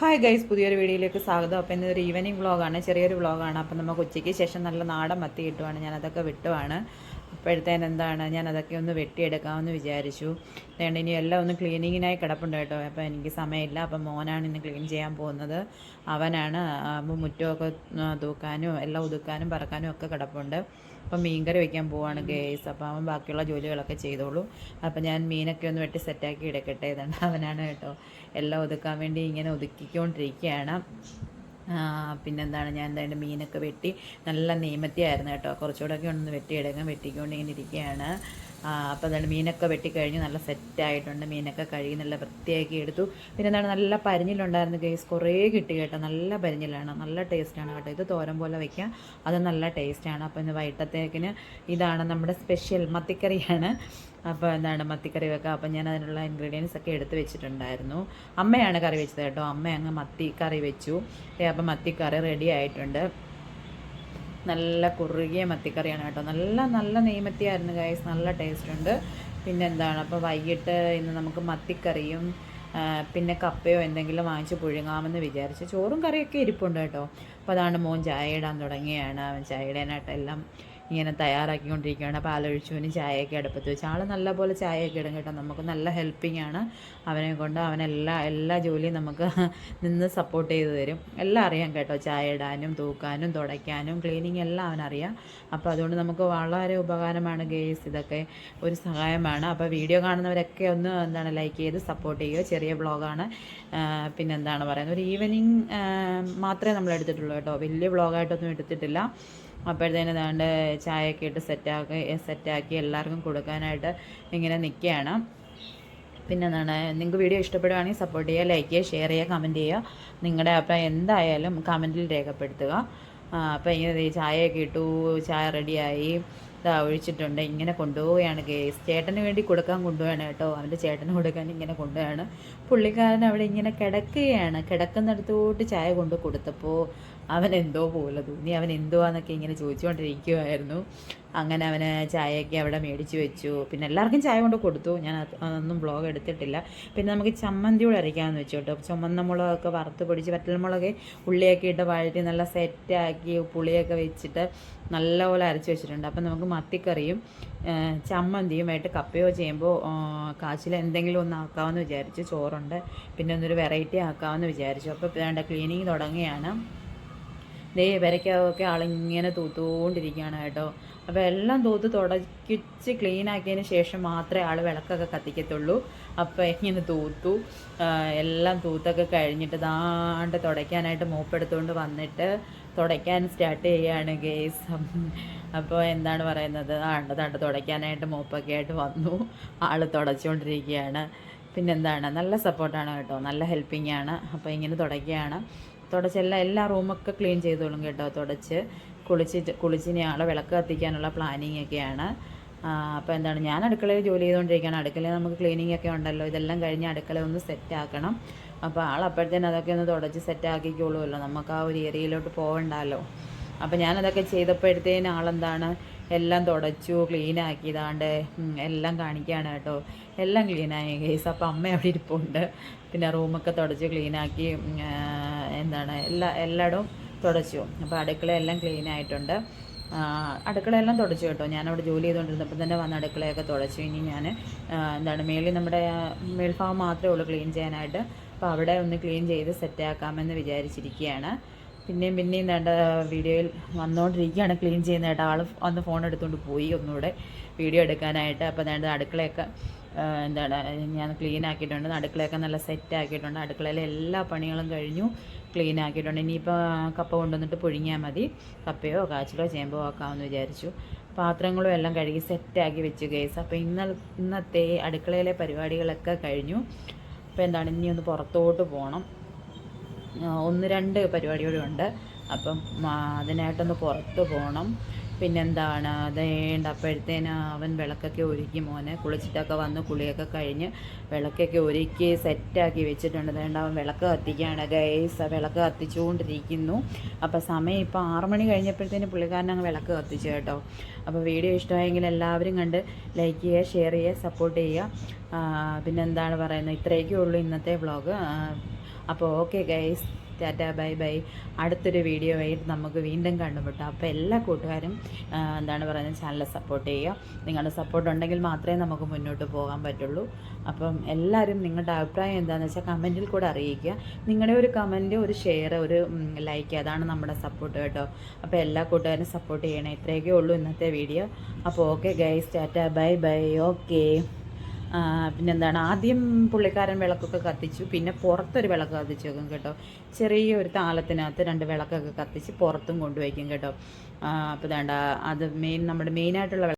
Hi guys പുതിയൊരു വീഡിയോയിലേക്ക് സ്വാഗതം. അപ്പോൾ ഇന്നൊരു ഈവനിങ് വ്ളോഗാണ് ചെറിയൊരു വ്ളോഗാണ് അപ്പം നമുക്ക് ഉച്ചയ്ക്ക് ശേഷം നല്ല നാടൻ മത്തി കിട്ടുവാണ്. ഞാനതൊക്കെ വിട്ടുവാണ്. അപ്പോഴത്തേന് എന്താണ്? ഞാൻ അതൊക്കെ ഒന്ന് വെട്ടിയെടുക്കാമെന്ന് വിചാരിച്ചു. അതുകൊണ്ട് ഇനി എല്ലാം ഒന്ന് ക്ലീനിങ്ങിനായി കിടപ്പുണ്ട് കേട്ടോ. അപ്പോൾ എനിക്ക് സമയമില്ല. അപ്പം മോനാണ് ഇന്ന് ക്ലീൻ ചെയ്യാൻ പോകുന്നത്. അവനാണ് മുറ്റമൊക്കെ തൂക്കാനും എല്ലാം ഒതുക്കാനും പറക്കാനും ഒക്കെ കിടപ്പുണ്ട്. അപ്പം മീൻകറി വയ്ക്കാൻ പോവാണ് ഗേസ് അപ്പോൾ അവൻ ബാക്കിയുള്ള ജോലികളൊക്കെ ചെയ്തോളൂ. അപ്പം ഞാൻ മീനൊക്കെ ഒന്ന് വെട്ടി സെറ്റാക്കി എടുക്കട്ടെ ഇതുണ്ട് അവനാണ് കേട്ടോ. എല്ലാം ഒതുക്കാൻ വേണ്ടി ഇങ്ങനെ ഒതുക്കിക്കൊണ്ടിരിക്കുകയാണ്. പിന്നെന്താണ് ഞാൻ എന്തായാലും മീനൊക്കെ വെട്ടി നല്ല നെയ്മത്തിയായിരുന്നു കേട്ടോ. കുറച്ചുകൂടെ ഒക്കെ ഒന്ന് വെട്ടിയെടുക്കാം വെട്ടിക്കൊണ്ട് ഇങ്ങനെ ഇരിക്കുകയാണ്. അപ്പോൾ എന്താണ് മീനൊക്കെ വെട്ടിക്കഴിഞ്ഞ് നല്ല സെറ്റായിട്ടുണ്ട് മീനൊക്കെ കഴുകി നല്ല വൃത്തിയാക്കി എടുത്തു. പിന്നെ എന്താണ് നല്ല പരിഞ്ഞിലുണ്ടായിരുന്നു കേസ് കുറേ കിട്ടി കേട്ടോ. നല്ല പരിഞ്ഞിലാണ്. നല്ല ടേസ്റ്റാണ് കേട്ടോ. ഇത് തോരൻ പോലെ വയ്ക്കാം അത് നല്ല ടേസ്റ്റാണ് അപ്പോൾ ഇന്ന് വൈകിട്ടത്തേക്കിന് ഇതാണ് നമ്മുടെ സ്പെഷ്യൽ മത്തിക്കറിയാണ്. അപ്പോൾ എന്താണ് മത്തിക്കറി വെക്കുക അപ്പോൾ ഞാൻ അതിനുള്ള ഇൻഗ്രീഡിയൻസ് ഒക്കെ എടുത്ത് വെച്ചിട്ടുണ്ടായിരുന്നു. അമ്മയാണ് കറി വെച്ചത് കേട്ടോ. അമ്മ അങ്ങ് മത്തി കറി വെച്ചു അപ്പം അപ്പോൾ മത്തിക്കറി റെഡി ആയിട്ടുണ്ട്. നല്ല കുറുകിയ മത്തിക്കറിയാണ് കേട്ടോ. നല്ല നല്ല നെയ്മത്തിയായിരുന്നു ഗൈസ് നല്ല ടേസ്റ്റ് ഉണ്ട്. പിന്നെ എന്താണ് അപ്പോൾ വൈകിട്ട് ഇന്ന് നമുക്ക് മത്തിക്കറിയും പിന്നെ കപ്പയോ എന്തെങ്കിലും വാങ്ങിച്ച് പുഴുങ്ങാമെന്ന് വിചാരിച്ച് ചോറും കറിയൊക്കെ ഇരിപ്പുണ്ട് കേട്ടോ. അപ്പോൾ അതാണ് മോൻ ചായ ഇടാൻ തുടങ്ങിയാണ്. ചായ ഇടാനായിട്ട് എല്ലാം ഇങ്ങനെ തയ്യാറാക്കിക്കൊണ്ടിരിക്കുകയാണ്. പാലൊഴിച്ചുവിന് ചായയൊക്കെ അടുപ്പത്ത് വെച്ച്. ആൾ നല്ലപോലെ ചായയൊക്കെ ഇടും കേട്ടോ. നമുക്ക് നല്ല ഹെൽപ്പിംഗ് ആണ്. അവനെ കൊണ്ട് അവനെല്ലാ എല്ലാ ജോലിയും നമുക്ക് നിന്ന് സപ്പോർട്ട് ചെയ്ത് തരും. എല്ലാം അറിയാം കേട്ടോ. ചായ ഇടാനും തൂക്കാനും തുടയ്ക്കാനും ക്ലീനിങ് എല്ലാം അവനറിയാം. അപ്പോൾ അതുകൊണ്ട് നമുക്ക് വളരെ ഉപകാരമാണ് ഗെയ്സ് ഇതൊക്കെ ഒരു സഹായമാണ്. അപ്പോൾ വീഡിയോ കാണുന്നവരൊക്കെ ഒന്ന് എന്താണ് ലൈക്ക് ചെയ്ത് സപ്പോർട്ട് ചെയ്യുക. ചെറിയ വ്ളോഗാണ് പിന്നെ എന്താണ് പറയുന്നത്? ഒരു ഈവനിങ് മാത്രമേ നമ്മൾ എടുത്തിട്ടുള്ളൂ കേട്ടോ. വലിയ വ്ളോഗായിട്ടൊന്നും എടുത്തിട്ടില്ല. അപ്പോഴത്തേന് ഏതാണ്ട് ചായയൊക്കെ ഇട്ട് സെറ്റാക്കി സെറ്റാക്കി എല്ലാവർക്കും കൊടുക്കാനായിട്ട് ഇങ്ങനെ നിൽക്കുകയാണ്. പിന്നെ എന്താണ് നിങ്ങൾക്ക് വീഡിയോ ഇഷ്ടപ്പെടുകയാണെങ്കിൽ സപ്പോർട്ട് ചെയ്യുക ലൈക്ക് ചെയ്യുക ഷെയർ ചെയ്യുക കമന്റ് ചെയ്യുക. നിങ്ങളുടെ അഭിപ്രായം എന്തായാലും കമന്റിൽ രേഖപ്പെടുത്തുക. അപ്പോൾ ഇങ്ങനെ ചായയൊക്കെ ഇട്ടു ചായ റെഡിയായി ഇതാ ഒഴിച്ചിട്ടുണ്ട്. ഇങ്ങനെ കൊണ്ടുപോവുകയാണ്. കേസ് ചേട്ടന് വേണ്ടി കൊടുക്കാൻ കൊണ്ടുപോവാണ് കേട്ടോ. അവന്റെ ചേട്ടന് കൊടുക്കാൻ ഇങ്ങനെ കൊണ്ടുപോവാണ് പുള്ളിക്കാരൻ അവിടെ ഇങ്ങനെ കിടക്കുകയാണ്. കിടക്കുന്നിടത്തോട്ട് ചായ കൊണ്ട് കൊടുത്തപ്പോൾ അവൻ എന്തോ പോലെ തോന്നി. അവൻ എന്തോ എന്നൊക്കെ ഇങ്ങനെ ചോദിച്ചുകൊണ്ടിരിക്കുമായിരുന്നു അങ്ങനെ അവന് ചായയൊക്കെ അവിടെ മേടിച്ച് വെച്ചു. പിന്നെ എല്ലാവർക്കും ചായ കൊണ്ട് കൊടുത്തു. ഞാൻ അത് അതൊന്നും ബ്ലോഗ് എടുത്തിട്ടില്ല. പിന്നെ നമുക്ക് ചമ്മന്തി കൂടെ അരയ്ക്കാമെന്ന് വെച്ചു കേട്ടോ. ചുമന്ന മുളകൊക്കെ വറുത്ത് പൊടിച്ച് വറ്റൽമുളക് ഉള്ളിയൊക്കെ ഇട്ട് വഴറ്റി നല്ല സെറ്റാക്കി പുളിയൊക്കെ വെച്ചിട്ട് നല്ലപോലെ അരച്ച് വെച്ചിട്ടുണ്ട്. അപ്പം നമുക്ക് മത്തിക്കറിയും ചമ്മന്തിയുമായിട്ട് കപ്പയോ ചെയ്യുമ്പോൾ കാച്ചിൽ എന്തെങ്കിലും ഒന്ന് ആക്കാമെന്ന് വിചാരിച്ചു ചോറുണ്ട്. പിന്നെ ഒന്നൊരു വെറൈറ്റി ആക്കാമെന്ന് വിചാരിച്ചു. അപ്പോൾ വേണ്ട ക്ലീനിങ് തുടങ്ങിയാണ് ദേ വരയ്ക്കൊക്കെ ആളിങ്ങനെ തൂത്തുകൊണ്ടിരിക്കുകയാണ് കേട്ടോ. അപ്പോൾ എല്ലാം തൂത്ത് ക്ലീൻ ആക്കിയതിന് ശേഷം മാത്രമേ ആൾ വിളക്കൊക്കെ കത്തിക്കത്തുള്ളൂ. അപ്പോൾ ഇങ്ങനെ തൂത്തു. എല്ലാം തൂത്തൊക്കെ കഴിഞ്ഞിട്ട് ദാണ്ട് തുടയ്ക്കാനായിട്ട് മൂപ്പെടുത്തുകൊണ്ട് വന്നിട്ട് തുടയ്ക്കാൻ സ്റ്റാർട്ട് ചെയ്യുകയാണ് ഗേസ് അപ്പോൾ എന്താണ് പറയുന്നത്? ആണ്ട് താണ്ട് തുടയ്ക്കാനായിട്ട് മൂപ്പൊക്കെ ആയിട്ട് വന്നു. ആൾ തുടച്ചുകൊണ്ടിരിക്കുകയാണ്. പിന്നെന്താണ്? നല്ല സപ്പോർട്ടാണ് കേട്ടോ. നല്ല ഹെൽപ്പിംഗ് ആണ്. അപ്പോൾ ഇങ്ങനെ തുടയ്ക്കുകയാണ്. തുടച്ച് എല്ലാ എല്ലാ റൂമൊക്കെ ക്ലീൻ ചെയ്തോളും കേട്ടോ. തുടച്ച് കുളിച്ചിട്ട് കുളിച്ചിനെയാളെ വിളക്ക് കത്തിക്കാനുള്ള പ്ലാനിങ് ഒക്കെയാണ്. അപ്പോൾ എന്താണ് ഞാൻ അടുക്കളയിൽ ജോലി ചെയ്തുകൊണ്ടിരിക്കുകയാണ്. അടുക്കളയിൽ നമുക്ക് ക്ലീനിങ് ഒക്കെ ഉണ്ടല്ലോ. ഇതെല്ലാം കഴിഞ്ഞ് അടുക്കള ഒന്ന് സെറ്റ് ആക്കണം. അപ്പോൾ ആൾ അപ്പോഴത്തേന് അതൊക്കെ ഒന്ന് തുടച്ച് സെറ്റ് ആക്കിക്കോളുമല്ലോ. നമുക്ക് ആ ഒരു ഏരിയയിലോട്ട് പോകണ്ടല്ലോ അപ്പോൾ ഞാനതൊക്കെ ചെയ്തപ്പോഴത്തേന് ആളെന്താണ് എല്ലാം തുടച്ചു ഇതാണ്ട് എല്ലാം കാണിക്കുകയാണ് കേട്ടോ. എല്ലാം ക്ലീനായി കേസ് അപ്പോൾ അമ്മ അവിടെ ഇരിപ്പുണ്ട്. പിന്നെ റൂമൊക്കെ തുടച്ച് ക്ലീനാക്കി എന്താണ് എല്ലാ എല്ലായിടവും തുടച്ചു. അപ്പോൾ അടുക്കളയെല്ലാം ക്ലീൻ ആയിട്ടുണ്ട്. അടുക്കളയെല്ലാം തുടച്ചു കേട്ടോ. ഞാനവിടെ ജോലി ചെയ്തുകൊണ്ടിരുന്നപ്പോൾ തന്നെ വന്ന് അടുക്കളയൊക്കെ തുടച്ചു. ഇനി ഞാൻ എന്താണ് മേളിൽ നമ്മുടെ മേൽഭാഗം മാത്രമേ ഉള്ളൂ ക്ലീൻ ചെയ്യാനായിട്ട്. അപ്പോൾ അവിടെ ഒന്ന് ക്ലീൻ ചെയ്ത് സെറ്റാക്കാമെന്ന് വിചാരിച്ചിരിക്കുകയാണ്. പിന്നെയും പിന്നെയും വേണ്ട വീഡിയോയിൽ വന്നുകൊണ്ടിരിക്കുകയാണ് ക്ലീൻ ചെയ്യുന്ന കേട്ടോ. ആൾ വന്ന് ഫോൺ എടുത്തുകൊണ്ട് പോയി ഒന്നുകൂടെ വീഡിയോ എടുക്കാനായിട്ട്. അപ്പോൾ വേണ്ട അടുക്കളയൊക്കെ എന്താണ് ഞാൻ ക്ലീൻ ആക്കിയിട്ടുണ്ട് അടുക്കളയൊക്കെ നല്ല സെറ്റ് ആക്കിയിട്ടുണ്ട്. അടുക്കളയിലെ എല്ലാ പണികളും കഴിഞ്ഞു ക്ലീൻ ആക്കിയിട്ടുണ്ട്. ഇനിയിപ്പോൾ കപ്പ കൊണ്ടുവന്നിട്ട് പുഴുങ്ങിയാൽ മതി. കപ്പയോ കാച്ചിലോ ചേമ്പോ ആക്കാമെന്ന് വിചാരിച്ചു. പാത്രങ്ങളും എല്ലാം കഴുകി സെറ്റാക്കി വെച്ചു കേസ് അപ്പോൾ ഇന്ന ഇന്നത്തെ അടുക്കളയിലെ പരിപാടികളൊക്കെ കഴിഞ്ഞു. അപ്പോൾ എന്താണ് ഇനി ഒന്ന് പുറത്തോട്ട് പോകണം ഒന്ന് രണ്ട് പരിപാടിയോടും ഉണ്ട്. അപ്പം അതിനായിട്ടൊന്ന് പുറത്ത് പോകണം പിന്നെന്താണ്? അതേണ്ട അപ്പോഴത്തേന് അവൻ വിളക്കൊക്കെ ഒരുക്കി മോനെ. കുളിച്ചിട്ടൊക്കെ വന്ന്. കുളിയൊക്കെ കഴിഞ്ഞ് വിളക്കൊക്കെ ഒരുക്കി സെറ്റാക്കി വെച്ചിട്ടുണ്ട്. അതേണ്ട അവൻ വിളക്ക് കത്തിക്കുകയാണ്. ഗൈസ് വിളക്ക് കത്തിച്ചുകൊണ്ടിരിക്കുന്നു. അപ്പോൾ സമയം ഇപ്പോൾ ആറ് മണി കഴിഞ്ഞപ്പോഴത്തേന് പുള്ളിക്കാരൻ അങ്ങ് വിളക്ക് കത്തിച്ചു കേട്ടോ. അപ്പോൾ വീഡിയോ ഇഷ്ടമായെങ്കിൽ എല്ലാവരും കണ്ട് ലൈക്ക് ചെയ്യുക ഷെയർ ചെയ്യുക സപ്പോർട്ട് ചെയ്യുക. പിന്നെന്താണ് പറയുന്നത്? ഇത്രയൊക്കെ ഉള്ളൂ ഇന്നത്തെ വ്ളോഗ്. അപ്പോൾ okay guys. Tata bye bye. അടുത്തൊരു വീഡിയോ ആയിട്ട് നമുക്ക് വീണ്ടും കണ്ടുമുട്ടാം. അപ്പോൾ എല്ലാ കൂട്ടുകാരും എന്താണ് പറയുന്നത് ചാനൽ സപ്പോർട്ട് ചെയ്യുക. നിങ്ങളുടെ സപ്പോർട്ട് ഉണ്ടെങ്കിൽ മാത്രമേ നമുക്ക് മുന്നോട്ട് പോകാൻ പറ്റുള്ളൂ. അപ്പം എല്ലാവരും നിങ്ങളുടെ അഭിപ്രായം എന്താണെന്ന് വെച്ചാൽ കമന്റിൽ കൂടെ അറിയിക്കുക. നിങ്ങളുടെ ഒരു കമന്റ് ഒരു ഷെയർ ഒരു ലൈക്ക് അതാണ് നമ്മുടെ സപ്പോർട്ട് കേട്ടോ. അപ്പോൾ എല്ലാ കൂട്ടുകാരും സപ്പോർട്ട് ചെയ്യണേ. ഇത്രയൊക്കെ ഉള്ളൂ ഇന്നത്തെ വീഡിയോ അപ്പോൾ okay guys tata bye bye. Okay പിന്നെന്താണ് ആദ്യം പുള്ളിക്കാരൻ വിളക്കൊക്കെ കത്തിച്ചു പിന്നെ പുറത്തൊരു വിളക്ക് കത്തിച്ചു വെക്കും കേട്ടോ. ചെറിയ ഒരു താളത്തിനകത്ത് രണ്ട് വിളക്കൊക്കെ കത്തിച്ച് പുറത്തും കൊണ്ടുവയ്ക്കും കേട്ടോ. അപ്പോൾ വേണ്ട അത് മെയിൻ നമ്മുടെ മെയിനായിട്ടുള്ള